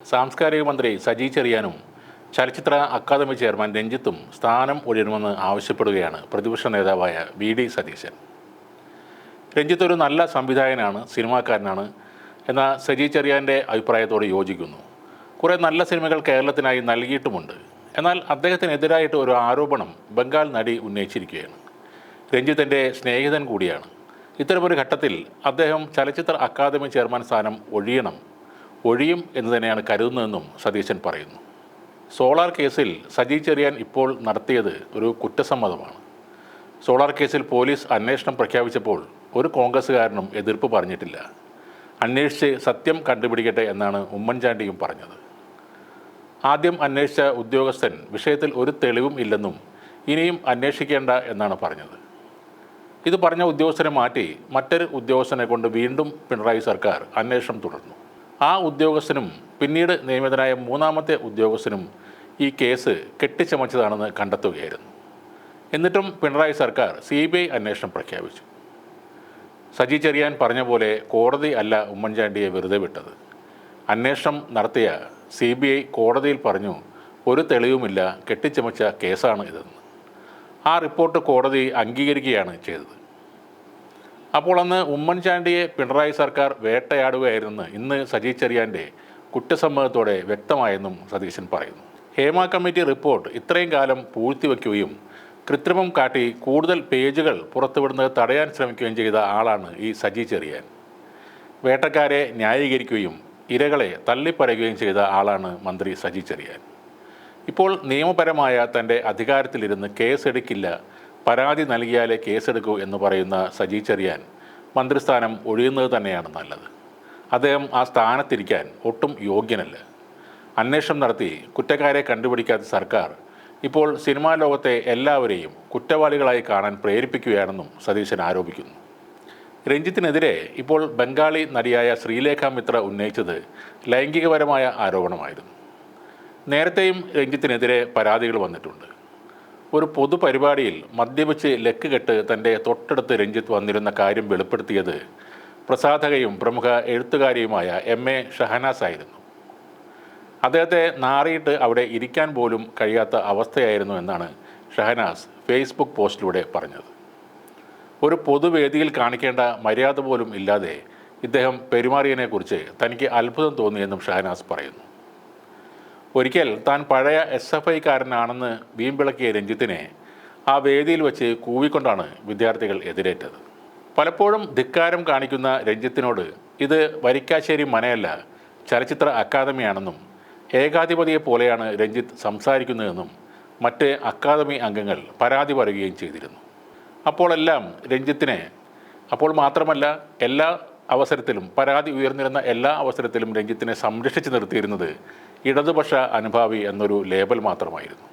സാംസ്കാരിക മന്ത്രി സജി ചെറിയാനും ചലച്ചിത്ര അക്കാദമി ചെയർമാൻ രഞ്ജിത്തും സ്ഥാനം ഒഴിയണമെന്ന് ആവശ്യപ്പെടുകയാണ് പ്രതിപക്ഷ നേതാവായ വി ഡി സതീശൻ. രഞ്ജിത്ത് ഒരു നല്ല സംവിധായകനാണ് സിനിമാക്കാരനാണ് എന്ന സജി ചെറിയാന്റെ അഭിപ്രായത്തോട് യോജിക്കുന്നു. കുറേ നല്ല സിനിമകൾ കേരളത്തിനായി നൽകിയിട്ടുമുണ്ട്. എന്നാൽ അദ്ദേഹത്തിനെതിരായിട്ട് ഒരു ആരോപണം ബംഗാൾ നടി ഉന്നയിച്ചിരിക്കുകയാണ്. രഞ്ജിത്തിന്റെ സ്നേഹിതൻ കൂടിയാണ്. ഇത്തരമൊരു ഘട്ടത്തിൽ അദ്ദേഹം ചലച്ചിത്ര അക്കാദമി ചെയർമാൻ സ്ഥാനം ഒഴിയണം ഒഴിയും എന്ന് തന്നെയാണ് കരുതുന്നതെന്നും സതീശൻ പറയുന്നു. സോളാർ കേസിൽ സജി ചെറിയാൻ ഇപ്പോൾ നടത്തിയത് ഒരു കുറ്റസമ്മതമാണ്. സോളാർ കേസിൽ പോലീസ് അന്വേഷണം പ്രഖ്യാപിച്ചപ്പോൾ ഒരു കോൺഗ്രസ്സുകാരനും എതിർപ്പ് പറഞ്ഞിട്ടില്ല. അന്വേഷിച്ച് സത്യം കണ്ടുപിടിക്കട്ടെ എന്നാണ് ഉമ്മൻചാണ്ടിയും പറഞ്ഞത്. ആദ്യം അന്വേഷിച്ച ഉദ്യോഗസ്ഥൻ വിഷയത്തിൽ ഒരു തെളിവും ഇല്ലെന്നും ഇനിയും അന്വേഷിക്കേണ്ട എന്നാണ് പറഞ്ഞത്. ഇത് പറഞ്ഞ ഉദ്യോഗസ്ഥനെ മാറ്റി മറ്റൊരു ഉദ്യോഗസ്ഥനെ കൊണ്ട് വീണ്ടും പിണറായി സർക്കാർ അന്വേഷണം തുടർന്നു. ആ ഉദ്യോഗസ്ഥനും പിന്നീട് നിയമിതനായ മൂന്നാമത്തെ ഉദ്യോഗസ്ഥനും ഈ കേസ് കെട്ടിച്ചമച്ചതാണെന്ന് കണ്ടെത്തുകയായിരുന്നു. എന്നിട്ടും പിണറായി സർക്കാർ സി ബി ഐ അന്വേഷണം പ്രഖ്യാപിച്ചു. സജി ചെറിയാൻ പറഞ്ഞ പോലെ കോടതി അല്ല ഉമ്മൻചാണ്ടിയെ വെറുതെ വിട്ടത്. അന്വേഷണം നടത്തിയ സി ബി ഐ കോടതിയിൽ പറഞ്ഞു ഒരു തെളിവുമില്ല കെട്ടിച്ചമച്ച കേസാണ് ഇതെന്ന്. ആ റിപ്പോർട്ട് കോടതി അംഗീകരിക്കുകയാണ് ചെയ്തത്. അപ്പോൾ അന്ന് ഉമ്മൻചാണ്ടിയെ പിണറായി സർക്കാർ വേട്ടയാടുകയായിരുന്നെന്ന് ഇന്ന് സജി ചെറിയാന്റെ കുറ്റസമ്മതത്തോടെ വ്യക്തമായെന്നും സതീശൻ പറയുന്നു. ഹേമ കമ്മിറ്റി റിപ്പോർട്ട് ഇത്രയും കാലം പൂഴ്ത്തിവെക്കുകയും കൃത്രിമം കാട്ടി കൂടുതൽ പേജുകൾ പുറത്തുവിടുന്നത് തടയാൻ ശ്രമിക്കുകയും ചെയ്ത ആളാണ് ഈ സജി ചെറിയാൻ. വേട്ടക്കാരെ ന്യായീകരിക്കുകയും ഇരകളെ തള്ളിപ്പറയുകയും ചെയ്ത ആളാണ് മന്ത്രി സജി ചെറിയാൻ. ഇപ്പോൾ നിയമപരമായ തന്റെ അധികാരത്തിലിരുന്ന് കേസെടുക്കില്ല പരാതി നൽകിയാലേ കേസെടുക്കൂ എന്ന് പറയുന്ന സജി ചെറിയാൻ മന്ത്രിസ്ഥാനം ഒഴിയുന്നത് തന്നെയാണ് നല്ലത്. അദ്ദേഹം ആ സ്ഥാനത്തിരിക്കാൻ ഒട്ടും യോഗ്യനല്ല. അന്വേഷണം നടത്തി കുറ്റക്കാരെ കണ്ടുപിടിക്കാത്ത സർക്കാർ ഇപ്പോൾ സിനിമാ ലോകത്തെ എല്ലാവരെയും കുറ്റവാളികളായി കാണാൻ പ്രേരിപ്പിക്കുകയാണെന്നും സതീശൻ ആരോപിക്കുന്നു. രഞ്ജിത്തിനെതിരെ ഇപ്പോൾ ബംഗാളി നടിയായ ശ്രീലേഖ മിത്ര ഉന്നയിച്ചത് ലൈംഗികപരമായ ആരോപണമായിരുന്നു. നേരത്തെയും രഞ്ജിത്തിനെതിരെ പരാതികൾ വന്നിട്ടുണ്ട്. ഒരു പൊതുപരിപാടിയിൽ മദ്യപിച്ച് ലക്ക് കെട്ട് തന്റെ തൊട്ടടുത്ത് രഞ്ജിത്ത് വന്നിരുന്ന കാര്യം വെളിപ്പെടുത്തിയത് പ്രസാധകയും പ്രമുഖ എഴുത്തുകാരിയുമായ എം എ ഷഹനാസ് ആയിരുന്നു അദ്ദേഹത്തെ നാറിയിട്ട് അവിടെ ഇരിക്കാൻ പോലും കഴിയാത്ത അവസ്ഥയായിരുന്നു എന്നാണ് ഷഹനാസ് ഫേസ്ബുക്ക് പോസ്റ്റിലൂടെ പറഞ്ഞത്. ഒരു പൊതുവേദിയിൽ കാണിക്കേണ്ട മര്യാദ പോലും ഇല്ലാതെ ഇദ്ദേഹം പെരുമാറിയതിനെക്കുറിച്ച് തനിക്ക് അത്ഭുതം തോന്നിയെന്നും ഷഹനാസ് പറയുന്നു. ഒരിക്കൽ താൻ പഴയ എസ് എഫ് ഐക്കാരനാണെന്ന് വീമ്പിളക്കിയ രഞ്ജിത്തിനെ ആ വേദിയിൽ വെച്ച് കൂവിക്കൊണ്ടാണ് വിദ്യാർത്ഥികൾ എതിരേറ്റത്. പലപ്പോഴും ധിക്കാരം കാണിക്കുന്ന രഞ്ജിത്തിനോട് ഇത് വരിക്കാശ്ശേരി മനയല്ല ചലച്ചിത്ര അക്കാദമിയാണെന്നും ഏകാധിപതിയെ പോലെയാണ് രഞ്ജിത്ത് സംസാരിക്കുന്നതെന്നും മറ്റ് അക്കാദമി അംഗങ്ങൾ പരാതി പറയുകയും ചെയ്തിരുന്നു. അപ്പോഴെല്ലാം രഞ്ജിത്തിനെ അപ്പോൾ മാത്രമല്ല എല്ലാ അവസരത്തിലും പരാതി ഉയർന്നിരുന്ന എല്ലാ അവസരത്തിലും രഞ്ജിത്തിനെ സംരക്ഷിച്ചു നിർത്തിയിരുന്നത് ഇടതുപക്ഷ അനുഭാവി എന്നൊരു ലേബൽ മാത്രമായിരുന്നു.